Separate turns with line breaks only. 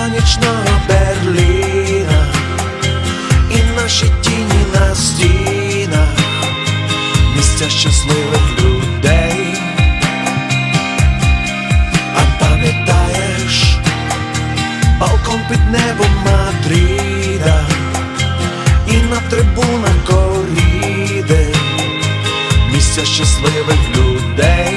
Метро нічного Берліна і наші тіні на стінах, місця щасливих людей. А пам'ятаєш балкон під небом Мадріда і на трибунах коріди, місця щасливих людей.